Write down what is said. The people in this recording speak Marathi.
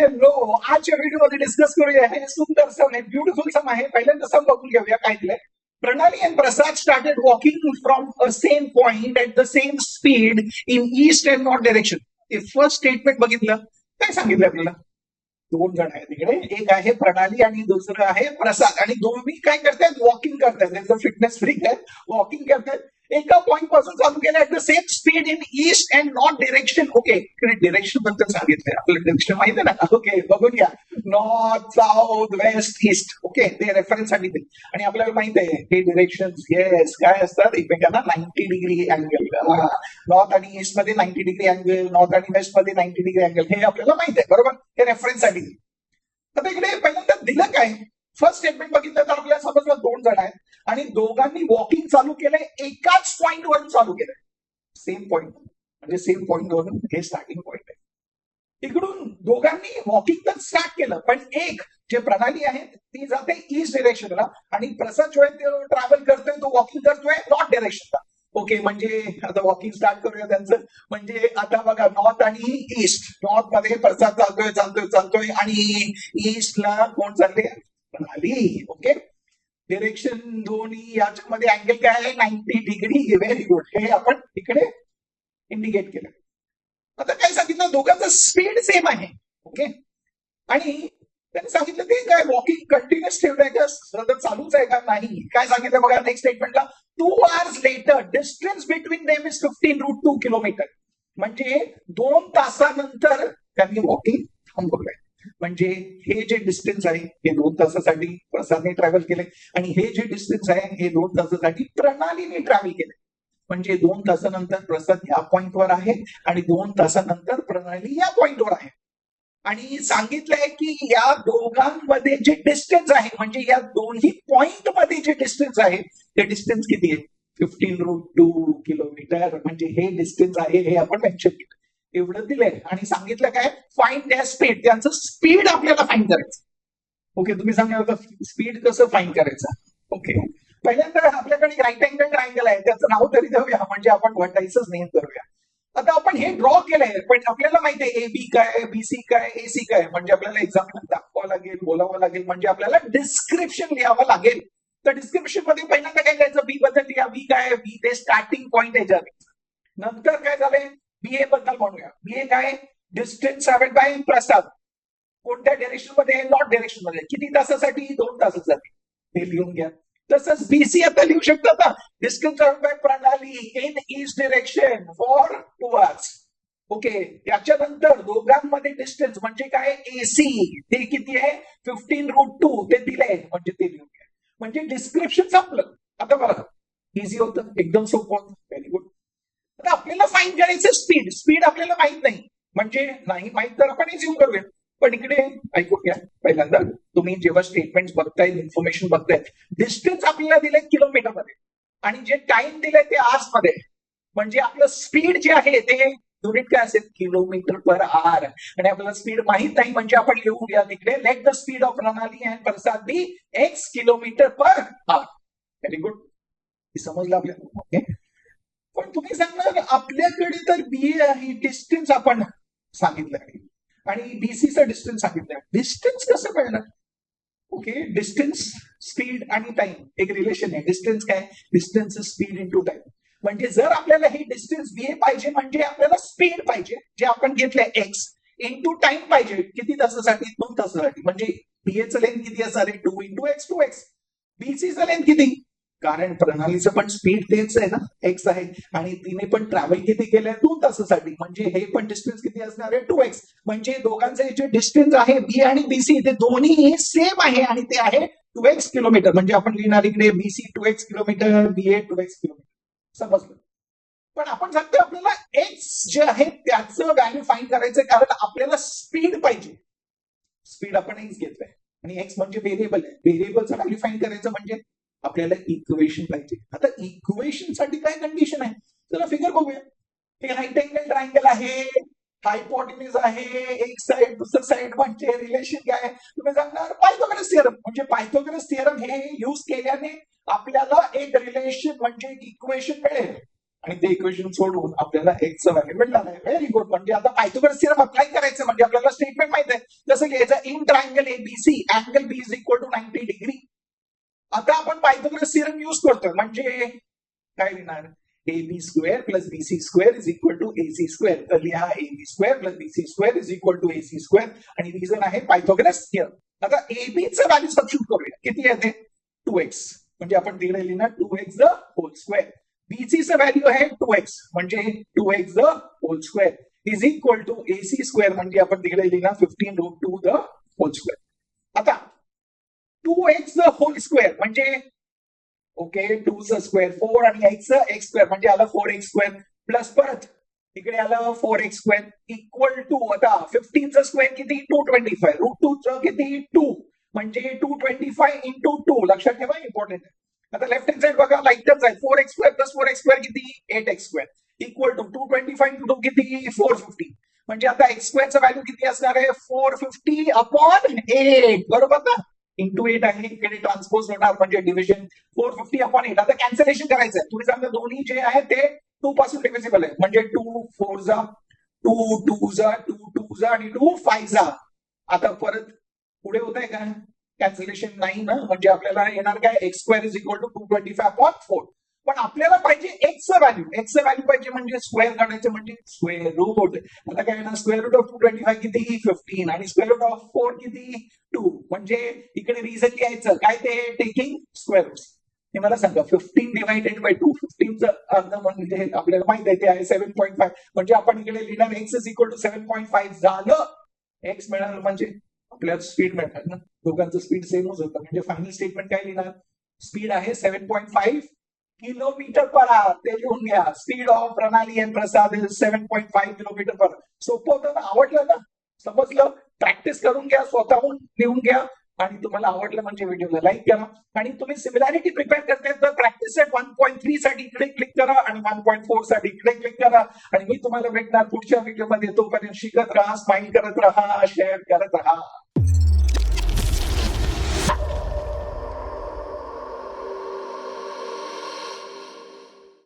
हॅलो आजच्या व्हिडिओमध्ये डिस्कस करूया हे सुंदर सम आहे ब्युटिफुल सम आहे. पहिल्यांदा सम बघून घेऊया काय दिलंय. Pranali and Prasad started walking from a same point at the same speed in east and north direction ते फर्स्ट स्टेटमेंट बघितलं. काय सांगितलं आपल्याला? दोन जण आहेत तिकडे एक आहे प्रणाली आणि दुसरं आहे प्रसाद. आणि दोन्ही काय करतायत? वॉकिंग करतायत. त्यांचं फिटनेस फ्रीक आहे. वॉकिंग करतायत. एका पॉइंटपासून चालू केलं at the same speed in east and north direction okay डिरेक्शनबद्दल सांगितलंय आपल्याला डिरेक्शन माहिती आहे ना? ओके बघून घ्या north south west east okay ते रेफरन्स सांगितले. आणि आपल्याला माहीत आहे हे डिरेक्शन येस काय असतात? एकमेकांना नाईन्टी डिग्री अँगल नॉर्थ आणि ईस्टमध्ये नाईन्टी डिग्री अँगल नॉर्थ आणि वेस्टमध्ये नाईन्टी डिग्री अँगल हे आपल्याला माहीत आहे बरोबर? हे रेफरन्ससाठी आता इकडे पहिल्यांदा दिलं काय? फर्स्ट स्टेटमेंट बघितलं तर आपल्याला समजलं दोन जण आहेत. आणि दोघांनी वॉकिंग चालू केलंय एकाच पॉइंट वरून चालू केलंय. सेम पॉइंट म्हणजे सेम पॉइंट वरून हे स्टार्टिंग पॉइंट आहे. इकडून दोघांनी वॉकिंग तर स्टार्ट केलं पण एक जे प्रणाली आहे ती जाते ईस्ट डिरेक्शनला आणि प्रसाद जो आहे ट्रॅव्हल करतोय तो वॉकिंग करतोय नॉर्थ डिरेक्शनला ओके म्हणजे आता वॉकिंग स्टार्ट करूया त्यांचं. म्हणजे आता बघा नॉर्थ आणि ईस्ट नॉर्थमध्ये प्रसाद चालतोय चालतोय चालतोय. आणि ईस्टला कोण चालले? प्रणाली. ओके डिरेक्शन दोन्ही याच्यामध्ये अँगल काय आहे? नाईन्टी डिग्री व्हेरी गुड हे आपण इकडे इंडिकेट केलं. आता काय सांगितलं? दोघांचं स्पीड सेम आहे. ओके आणि त्यांनी सांगितलं ते काय? वॉकिंग कंटिन्युअस ठेवलंय का? सतत चालूच आहे का? नाही. काय सांगितलं बघा next स्टेटमेंटला two hours later distance between them is fifteen root two kilometre म्हणजे दोन तासानंतर त्यांनी वॉकिंग थांबवलंय. म्हणजे हे जे डिस्टन्स आहे हे दोन तासासाठी प्रसादने ट्रॅव्हल केले आणि हे जे डिस्टन्स आहे हे दोन तासासाठी प्रणालीने ट्रॅव्हल केले म्हणजे दोन तासानंतर प्रसाद या पॉइंटवर आहे आणि दोन तासानंतर प्रणाली या पॉइंटवर आहे. आणि सांगितलंय की या दोघांमध्ये जे डिस्टन्स आहे म्हणजे या दोन्ही पॉइंटमध्ये जे डिस्टन्स आहे ते डिस्टन्स किती आहे? फिफ्टीन रूट टू किलोमीटर म्हणजे हे डिस्टन्स आहे हे आपण मेन्शन केलं. एवढं दिलंय. आणि सांगितलं काय? फाईन त्या स्पीड त्यांचं स्पीड आपल्याला फाईन करायचं. ओके तुम्ही सांगा स्पीड कसं फाईन करायचं? ओके पहिल्यांदा आपल्याकडे राईट अँगल ट्रायंगल आहे. त्याचं नाव तरी देऊया. म्हणजे आपण वटायचंच नेम करूया. आता आपण हे ड्रॉ केलंय पण आपल्याला माहिती आहे ए बी काय बी सी काय ए सी काय म्हणजे आपल्याला एक्झाम दाखवावं लागेल बोलावं लागेल. म्हणजे आपल्याला डिस्क्रिप्शन लिहावं लागेल. तर डिस्क्रिप्शनमध्ये पहिल्यांदा काय लिहायचं? बी बद्दल लिहा. बी काय बी ते स्टार्टिंग पॉइंट आहे ज्याने नंतर काय झालंय? बी ए बद्दल म्हणूया बी ए काय? Distance travel by Prasad. कोणत्या डिरेक्शनमध्ये नॉट डिरेक्शनमध्ये. किती तासासाठी? दोन तासासाठी. ते लिहून घ्या. तसंच बीसी आता लिहू शकता ना distance travel by Pranali in east direction for two okay त्याच्यानंतर दोघांमध्ये डिस्टन्स म्हणजे काय? एसी ते किती आहे? फिफ्टीन रूट टू ते दिलंय. म्हणजे ते लिहून घ्या. म्हणजे डिस्क्रिप्शन संपलं. आता बघा. इझी होतं. एकदम सोपं व्हेरी गुड आता आपल्याला फाईन करायचं स्पीड स्पीड आपल्याला माहीत नाही. म्हणजे नाही माहीत तर आपण इझी करूया पण इकडे ऐकून घ्या पहिल्यांदा तुम्ही जेव्हा स्टेटमेंट बघताय इन्फॉर्मेशन बघताय डिस्टन्स आपल्याला दिलंय किलोमीटरमध्ये आणि जे टाइम दिलंय ते आवर्समध्ये. म्हणजे आपलं स्पीड जे आहे ते युनिट काय असेल? किलोमीटर पर आर आणि आपल्याला स्पीड माहीत नाही म्हणजे आपण लिहूया तिकडे let the speed of Pranali and Prasad be x kilometre per hour very good समजलं आपल्याला? ओके पण तुम्ही सांगणार आपल्याकडे तर बी ए आहे डिस्टन्स आपण सांगितलं आहे आणि बीसीचं डिस्टन्स सांगितलं डिस्टन्स कसं कळणार ओके डिस्टन्स स्पीड आणि टाइम एक रिलेशन आहे. डिस्टन्स काय? Distance speed into time म्हणजे जर आपल्याला हे डिस्टन्स बी ए पाहिजे म्हणजे आपल्याला स्पीड पाहिजे जे आपण घेतलंय एक्स इन टू टाइम पाहिजे. किती तासासाठी? दोन तासासाठी. म्हणजे बीएचं लेंथ किती असणार आहे two into x two x बीसीचं length किती? कारण प्रणालीचं पण स्पीड तेच आहे ना एक्स आहे. आणि तिने पण ट्रॅव्हल किती केलंय? दोन तासासाठी. म्हणजे हे पण डिस्टन्स किती असणार आहे? टू एक्स म्हणजे दोघांचे जे डिस्टन्स आहे बी आणि बीसी ते दोन्ही सेम आहे आणि ते आहे टू एक्स किलोमीटर म्हणजे आपण लिहिणार इकडे BC two x kilometre B A two x kilometre समजलं? पण आपण सांगतो आपल्याला एक्स जे आहे त्याचं व्हॅल्यू फाईन करायचं कारण आपल्याला स्पीड पाहिजे. स्पीड आपण एक्स घेतलंय. आणि एक्स म्हणजे व्हेरिएबल आहे. व्हेरिएबलचं व्हॅल्यू फाईन करायचं म्हणजे आपल्याला इक्वेशन पाहिजे. आता इक्वेशनसाठी काय कंडिशन आहे? चला फिगर बघूया. हे राईट अँगल ट्रायंगल आहे हायपोटिनिस आहे एक साइड दुसरं साइड म्हणजे रिलेशन काय आहे? तुम्ही सांगणार पायथोगरस थिअरम म्हणजे पायथोगरस थिअरम हे युज केल्याने आपल्याला एक रिलेशन म्हणजे एक इक्वेशन मिळेल. आणि ते इक्वेशन सोडवून आपल्याला एक्सचं व्हॅल्यू मिळणार आहे. व्हेरी गुड म्हणजे आता पायथोगरस थिअरम अप्लाय करायचं म्हणजे आपल्याला स्टेटमेंट माहीत आहे. जसं कसं लिहायचं in triangle A B C angle B is equal to ninety degree आता आपण पायथोग्रस सिरम युज करतोय. म्हणजे काय लिहिणार? A B square plus B C square is equal to A C square तर लिहा A B square plus B C square is equal to A C square आणि रिझन आहे पायथोग्रस थिअरम आता ए बीचं व्हॅल्यू सबस्टिट्यूट करूया. किती येते टू एक्स म्हणजे आपण तिकडे लिहिणार two x the whole square बीसीचं value आहे टू एक्स म्हणजे two x the whole square is equal to A C square म्हणजे आपण तिकडे लिहिणार fifteen root two the whole square आता टू एक्स होल स्क्वेअर म्हणजे ओके टू च स्क्वेअर फोर आणि एक्स एक्स स्क्वेअर म्हणजे आलं फोर एक्स स्क्वेअर प्लस परत. इकडे आलं four x square equal to आता फिफ्टीनचं स्क्वेअर किती? Two twenty five root two च किती? टू म्हणजे two twenty five into two लक्षात ठेवा इम्पॉर्टंट आहे. आता लेफ्ट हँड साईड बघा लाईटच आहे four x square plus four x square किती? Eight x square equal to two twenty five into two किती? फोर फिफ्टी म्हणजे आता एक्स स्क्वेअरचं व्हॅल्यू किती असणार आहे? फोर फिफ्टी अपॉन एट बरोबर ना? इंटू एट आहे इकडे ट्रान्सपोज होणार म्हणजे division four fifty upon eight आता कॅन्सलेशन करायचं आहे. तुम्ही सांगा दोन्ही जे आहे ते टू पासून डिव्हिजिबल आहे. म्हणजे टू फोर जा टू टू जा टू टू जा आणि टू फाय जा. आता परत पुढे होत आहे का कॅन्सलेशन नाही ना? म्हणजे आपल्याला येणार काय? X square is equal to two twenty five upon four पण आपल्याला पाहिजे एक्स व्हॅल्यू एक्स व्हॅल्यू पाहिजे म्हणजे स्क्वेअर काढायचं म्हणजे स्क्वेअर रूट आता काय ना square root of two twenty five किती? फिफ्टीन आणि स्क्वेअर रूट ऑफ फोर किती? टू म्हणजे इकडे रिझन लिहायचं. काय ते? टेकिंग स्क्वेअर रूट हे मला सांगा. फिफ्टीन डिवायडेड बाय टू फिफ्टीनचं अर्ध म्हणजे आपल्याला माहीत आहे ते आहे सेव्हन पॉईंट फाय म्हणजे आपण इकडे लिहिणार x is equal to seven point five झालं. एक्स मिळालं म्हणजे आपल्याला स्पीड मिळणार ना. दोघांचं स्पीड सेमच होतं म्हणजे फायनल स्टेटमेंट काय लिहिणार? स्पीड आहे seven point five kilometre per hour ते लिहून घ्या speed of Pranali and Prasad seven point five kilometre per. सोपं होतं ना आवडलं ना? समजलं? प्रॅक्टिस करून घ्या स्वतःहून लिहून घ्या. आणि तुम्हाला आवडलं म्हणजे व्हिडिओला लाईक करा. आणि तुम्ही सिमिलॅरिटी प्रिपेअर करते तर practice set one point three साठी इकडे क्लिक करा आणि वन पॉईंट फोरसाठी इकडे क्लिक करा. आणि मी तुम्हाला भेटणार पुढच्या व्हिडिओमध्ये तोपर्यंत शिकत राहा स्माइल करत राहा शेअर करत राहा.